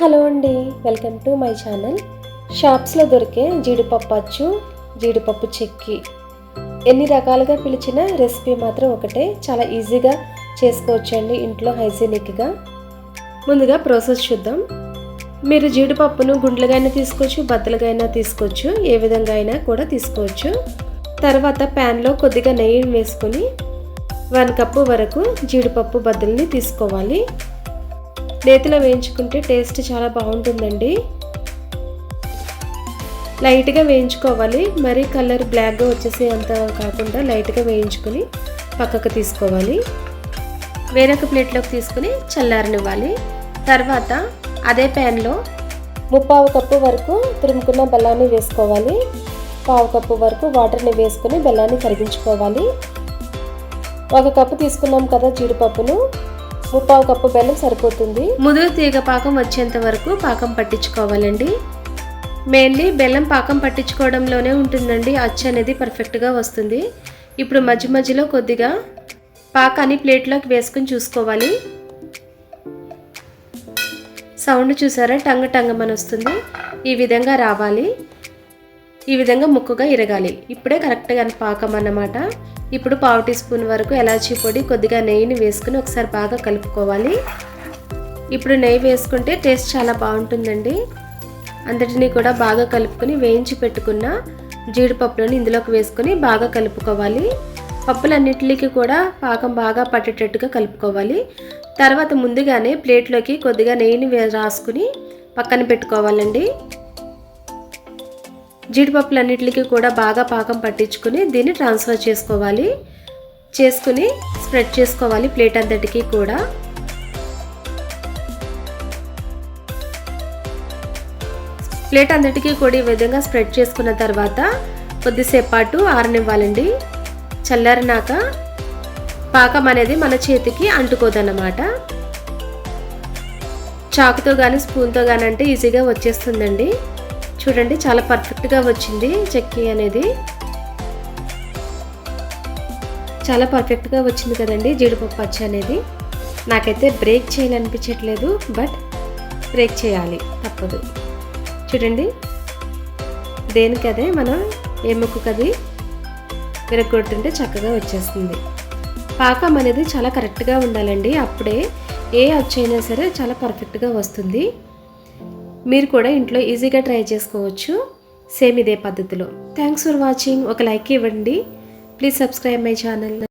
Hello అండి welcome to my channel. షాప్స్లో దొరికే జీడిపప్పు అచ్చు జీడిపప్పు చెక్కి. ఎన్ని రకాలుగా పిలిచిన రెసిపీ మాత్రం ఒకటే. చాలా ఈజీగా చేసుకోవచ్చండి ఇంట్లో హైజీనిక్గా. ముందుగా ప్రాసెస్ చూద్దాం. మీరు జీడిపప్పును గుండ్లుగా అయినా తీసుకోవచ్చు బద్దలుగా అయినా తీసుకోవచ్చు ఏ విధంగా అయినా కూడా తీసుకోవచ్చు. తర్వాత ప్యాన్లో కొద్దిగా నెయ్యి వేసుకొని వన్ కప్పు వరకు జీడిపప్పు బద్దల్ని తీసుకోవాలి. నేతిలో వేయించుకుంటే టేస్ట్ చాలా బాగుంటుందండి. లైట్గా వేయించుకోవాలి. మరీ కలర్ బ్లాక్గా వచ్చేసి అంత కాకుండా లైట్గా వేయించుకొని పక్కకు తీసుకోవాలి. వేరొక ప్లేట్లోకి తీసుకుని చల్లారనివ్వాలి. తర్వాత అదే ప్యాన్లో ముప్పావు కప్పు వరకు తురుముకున్న బెల్లాన్ని వేసుకోవాలి. పావు కప్పు వరకు వాటర్ని వేసుకొని బెల్లాన్ని కరిగించుకోవాలి. ఒక కప్పు తీసుకున్నాం కదా జీడిపప్పును. ముప్పావు కప్పు బెల్లం సరిపోతుంది. ముదురు తీగ పాకం వచ్చేంత వరకు పాకం పట్టించుకోవాలండి. మెయిన్లీ బెల్లం పాకం పట్టించుకోవడంలోనే ఉంటుందండి. అచ్చు అనేది పర్ఫెక్ట్గా వస్తుంది. ఇప్పుడు మధ్య మధ్యలో కొద్దిగా పాకాన్ని ప్లేట్లోకి వేసుకుని చూసుకోవాలి. సౌండ్ చూసారా? టంగ టంగమని వస్తుంది. ఈ విధంగా రావాలి. ఈ విధంగా ముక్కుగా ఇరగాలి. ఇప్పుడే కరెక్ట్గా పాకం అన్నమాట. ఇప్పుడు పావు టీ స్పూన్ వరకు ఎలాచీ పొడి కొద్దిగా నెయ్యిని వేసుకుని ఒకసారి బాగా కలుపుకోవాలి. ఇప్పుడు నెయ్యి వేసుకుంటే టేస్ట్ చాలా బాగుంటుందండి. అందటినీ కూడా బాగా కలుపుకొని వేయించి పెట్టుకున్న జీడిపప్పులను ఇందులోకి వేసుకొని బాగా కలుపుకోవాలి. పప్పులన్నిటికి కూడా పాకం బాగా పట్టేటట్టుగా కలుపుకోవాలి. తర్వాత ముందుగానే ప్లేట్లోకి కొద్దిగా నెయ్యిని రాసుకుని పక్కన పెట్టుకోవాలండి. జీడిపప్పులన్నిటికి కూడా బాగా పాకం పట్టించుకుని దీన్ని ట్రాన్స్ఫర్ చేసుకోవాలి. చేసుకుని స్ప్రెడ్ చేసుకోవాలి ప్లేట్ అంతటికి కూడా. ప్లేట్ అంతటికీ కూడా ఈ విధంగా స్ప్రెడ్ చేసుకున్న తర్వాత కొద్దిసేపు పాటు ఆరనివ్వాలండి. చల్లారినాక పాకం అనేది మన చేతికి అంటుకోదన్నమాట. చాకుతో కానీ స్పూన్తో కానీ అంటే ఈజీగా వచ్చేస్తుందండి. చూడండి చాలా పర్ఫెక్ట్గా వచ్చింది చెక్కీ అనేది. చాలా పర్ఫెక్ట్గా వచ్చింది కదండి జీడిపప్పు అచ్చి అనేది. నాకైతే బ్రేక్ చేయాలనిపించట్లేదు బట్ బ్రేక్ చేయాలి తప్పదు. చూడండి దేనికదే మనం ఏ ముక్కుకది విరగొట్టుంటే చక్కగా వచ్చేస్తుంది. పాకం అనేది చాలా కరెక్ట్గా ఉండాలండి అప్పుడే ఏ అచ్చైనా సరే చాలా పర్ఫెక్ట్గా వస్తుంది. మీరు కూడా ఇంట్లో ఈజీగా ట్రై చేసుకోవచ్చు. సేమ్ ఇదే పద్ధతిలో. థ్యాంక్స్ ఫర్ వాచింగ్ ఒక లైక్ ఇవ్వండి. Please subscribe my channel